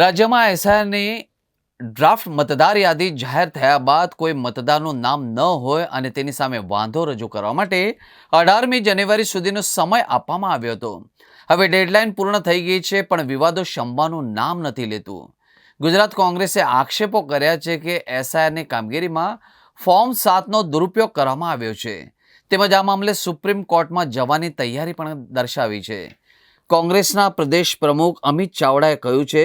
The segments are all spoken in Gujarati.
રાજ્યમાં એસઆરની ડ્રાફ્ટ મતદાર યાદી જાહેર થયા બાદ કોઈ મતદારનું નામ ન હોય અને તેની સામે વાંધો રજૂ કરવા માટે અઢારમી જાન્યુઆરી સુધીનો સમય આપવામાં આવ્યો હતો. હવે ડેડલાઇન પૂર્ણ થઈ ગઈ છે, પણ વિવાદો શમવાનું નામ નથી લેતું. ગુજરાત કોંગ્રેસે આક્ષેપો કર્યા છે કે એસઆઈઆરની કામગીરીમાં ફોર્મ સાતનો દુરુપયોગ કરવામાં આવ્યો છે. તેમજ આ મામલે સુપ્રીમ કોર્ટમાં જવાની તૈયારી પણ દર્શાવી છે. કોંગ્રેસના પ્રદેશ પ્રમુખ અમિત ચાવડાએ કહ્યું છે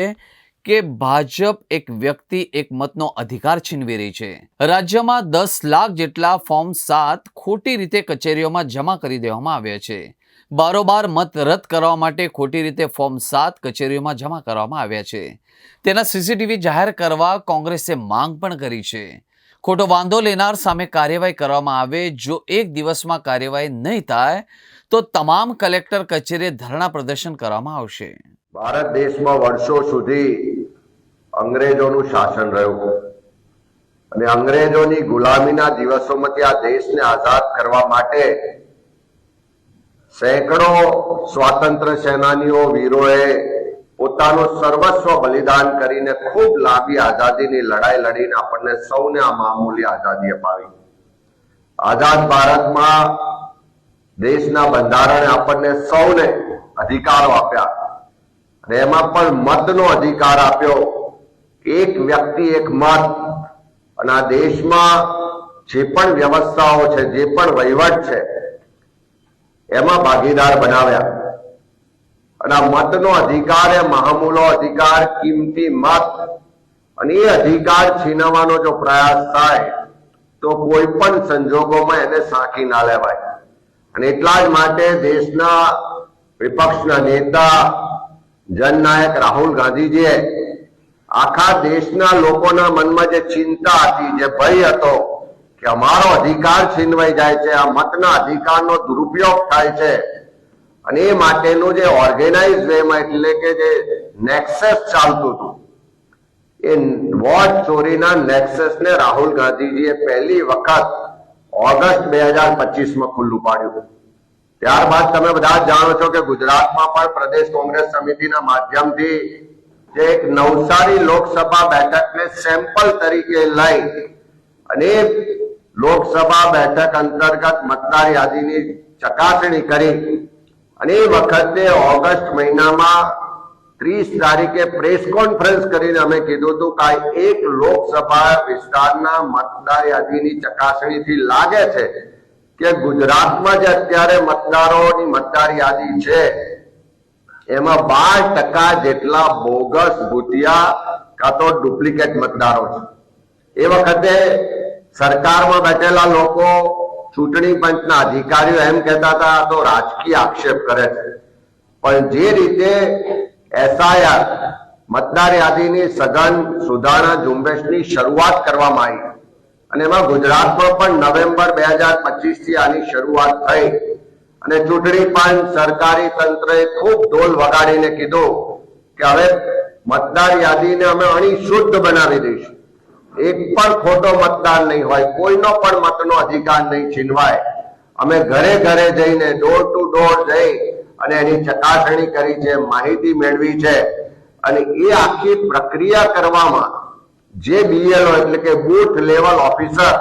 કે ભાજપ એક વ્યક્તિ એક મતનો અધિકાર છીનવી રહી છે. રાજ્યમાં દસ લાખ જેટલા ફોર્મ સાત ખોટી રીતે કચેરીઓમાં જમા કરી દેવામાં આવ્યા છે. બારોબાર મત રદ કરવા માટે ખોટી રીતે ફોર્મ સાત કચેરીઓમાં જમા કરવામાં આવ્યા છે. તેના સીસીટીવી જાહેર કરવા કોંગ્રેસે માંગ પણ કરી છે. ખોટો વાંધો લેનાર સામે કાર્યવાહી કરવામાં આવે, જો એક દિવસમાં કાર્યવાહી નહીં થાય, તો તમામ કલેક્ટર કચેરીએ ધરણા પ્રદર્શન કરવામાં આવશે. ભારત દેશમાં વર્ષો સુધી અંગ્રેજોનું શાસન રહ્યું અને અંગ્રેજોની ગુલામીના દિવસોમાંથી આ દેશને આઝાદ કરવા માટે સેંકડો સ્વાતંત્ર્ય સેનાનીઓ, વીરોએ પોતાનું સર્વસ્વ બલિદાન કરીને ખૂબ લાંબી આઝાદીની લડાઈ લડીને આપણને સૌને આ મામૂલી આઝાદી અપાવી. આઝાદ ભારતમાં દેશના બંધારણે આપણને સૌને અધિકારો આપ્યા. અને એમાં પણ મતનો અધિકાર આપ્યો. એક વ્યક્તિ, એક મત. અને આ દેશમાં જે પણ વ્યવસ્થાઓ છે, જે પણ વહીવટ છે, એમાં ભાગીદાર બનાવ્યા. અને આ મતનો અધિકાર, એ મહામૂલો અધિકાર, કિંમતી મત, અને એ અધિકાર છીનવવાનો જો પ્રયાસ થાય, તો કોઈ પણ સંજોગોમાં એને સાંકી ના લેવાય. અને એટલા જ માટે દેશના વિપક્ષના નેતા, જનનાયક રાહુલ ગાંધીજીએ આખા દેશના લોકોના મનમાં જે ચિંતા હતી, જે ભય હતો કે અમારો અધિકાર છીનવાઈ જાય છે, આ મતના અધિકારનો દુરુપયોગ થાય છે. અને એ માટેનું જે ઓર્ગેનાઇઝ વેમાં એટલે કે જે નેક્સસ ચાલતું હતું. એ વોટ ચોરીના નેક્સસ ને રાહુલ ગાંધીજીએ પહેલી વખત ઓગસ્ટ બે હજાર પચીસમાં ખુલ્લું પાડ્યું ત્યારબાદ તમે બધા જાણો છો કે ગુજરાતમાં પણ પ્રદેશ કોંગ્રેસ સમિતિના માધ્યમથી જે એક નવસારી લોકસભા બેઠકને સેમ્પલ તરીકે લઈ અને લોકસભા બેઠક અંતર્ગત મતદાર યાદીની ચકાસણી કરી. અને એ વખતે ઓગસ્ટ મહિનામાં ત્રીસ તારીખે પ્રેસ કોન્ફરન્સ કરીને અમે કીધું હતું કે એક લોકસભા વિસ્તારના મતદાર યાદીની ચકાસણીથી લાગે છે કે ગુજરાતમાં જે અત્યારે મતદારોની મતદાર યાદી છે. એમાં બાર ટકા જેટલા બોગસ ભૂટિયા કાં તો ડુપ્લિકેટ મતદારો છે. એ વખતે સરકારમાં બેઠેલા લોકો ચૂંટણી પંચના અધિકારીઓ એમ કહેતા હતા તો રાજકીય આક્ષેપ કરે છે. પણ જે રીતે એસઆઈઆર મતદાર યાદીની સઘન સુધારણા ઝુંબેશની શરૂઆત કરવામાં આવી, અને એમાં ગુજરાતમાં પણ નવેમ્બર બે હજાર પચીસથી આની શરૂઆત થઈ અને ચૂંટણી પંચ સરકારી તંત્રએ ખૂબ ઢોલ વગાડીને કીધું કે હવે મતદાર યાદીને અમે અણી શુદ્ધ બનાવી દઈશું. એક પણ ખોટો મતદાર નહીં હોય, કોઈનો પણ મતનો અધિકાર નહીં છીનવાય. અમે ઘરે ઘરે જઈને ડોર ટુ ડોર જઈ અને એની ચકાસણી કરી છે, માહિતી મેળવી છે. અને એ આખી પ્રક્રિયા કરવામાં જે બીએલઓ એટલે કે બૂથ લેવલ ઓફિસર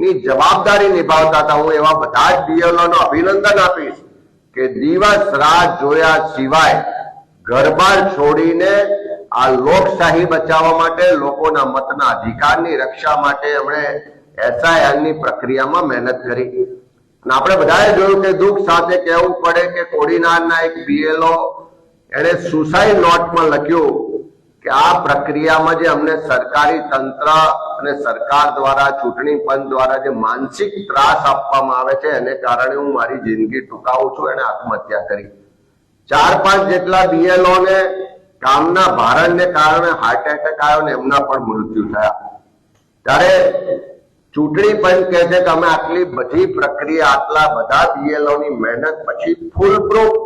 ની જવાબદારી નિભાવતા હું એવા બધા જ બીએલઓ નો અભિનંદન આપીશ કે દિવસ રાત જોયા સિવાય ઘરબાર છોડીને આ લોકશાહી બચાવવા માટે, લોકોના મતના અધિકારની રક્ષા માટે એમણે એસઆઈઆરની પ્રક્રિયામાં મહેનત કરી. અને આપણે બધાએ જોયું કે દુઃખ સાથે કહેવું પડે કે કોડીનારના એક બીએલઓ એને સુસાઇડ નોટમાં લખ્યું કે આ પ્રક્રિયામાં જે અમને સરકારી તંત્ર અને સરકાર દ્વારા, ચૂંટણી પંચ દ્વારા જે માનસિક ત્રાસ આપવામાં આવે છે, એને કારણે હું મારી જિંદગી ટૂંકાવું છું, એને આત્મહત્યા કરી. ચાર પાંચ જેટલા બીએલઓ ને કામના ભારણને કારણે હાર્ટ એટેક આવ્યો ને એમના પણ મૃત્યુ થયા. ત્યારે ચૂંટણી પંચ કહે છે કે અમે આટલી બધી પ્રક્રિયા, આટલા બધા બીએલઓ ની મહેનત પછી ફૂલ પ્રૂફ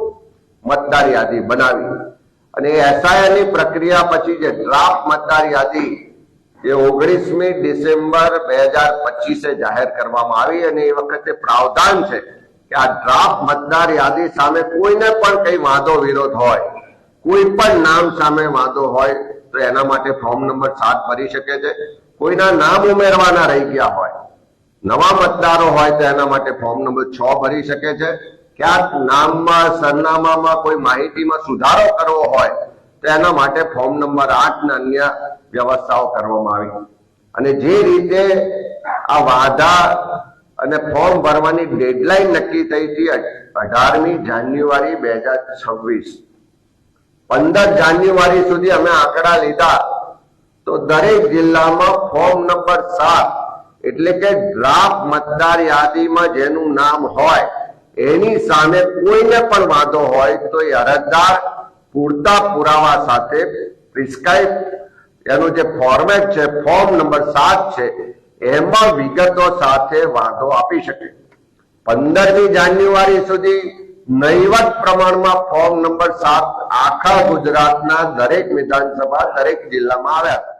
મતદાર યાદી બનાવી. અને એસઆઈઆરની પ્રક્રિયા પછી જે ડ્રાફ્ટ મતદાર યાદી એ ઓગણીસમી ડિસેમ્બર બે હજાર પચીસે જાહેર કરવામાં આવી અને એ વખતે પ્રાવધાન છે કે આ ડ્રાફ્ટ મતદાર યાદી સામે કોઈને પણ કઈ વાંધો, વિરોધ હોય, કોઈ પણ નામ સામે વાંધો હોય, તો એના માટે ફોર્મ નંબર સાત ભરી શકે છે. કોઈના નામ ઉમેરવાના રહી ગયા હોય, નવા મતદારો હોય તો એના માટે ફોર્મ નંબર છ ભરી શકે છે. ક્યાંક નામમાં, સરનામામાં કોઈ માહિતીમાં સુધારો કરવો હોય, તો એના માટે ફોર્મ નંબર આઠ ને અન્ય વ્યવસ્થાઓ કરવામાં આવી. અને જે રીતે આ વાધા અને ફોર્મ ભરવાની ડેડલાઈન નક્કી થઈ હતી અઢારમી જાન્યુઆરી બે હજાર છવ્વીસ. પંદર જાન્યુઆરી સુધી અમે આંકડા લીધા. તો દરેક જિલ્લામાં ફોર્મ નંબર સાત એટલે કે ડ્રાફ્ટ મતદાર યાદીમાં જેનું નામ હોય એની સામે કોઈને પણ વાંધો હોય તો એ અરજદાર પૂરતા પુરાવા સાથે પ્રિસ્ક્રાઇબ એનું જે ફોર્મેટ છે ફોર્મ નંબર સાત છે, એમાં વિગતો સાથે વાંધો આપી શકે. પંદરમી જાન્યુઆરી સુધી નહીવત પ્રમાણમાં ફોર્મ નંબર સાત આખા ગુજરાતના દરેક વિધાનસભા, દરેક જિલ્લામાં આવ્યા.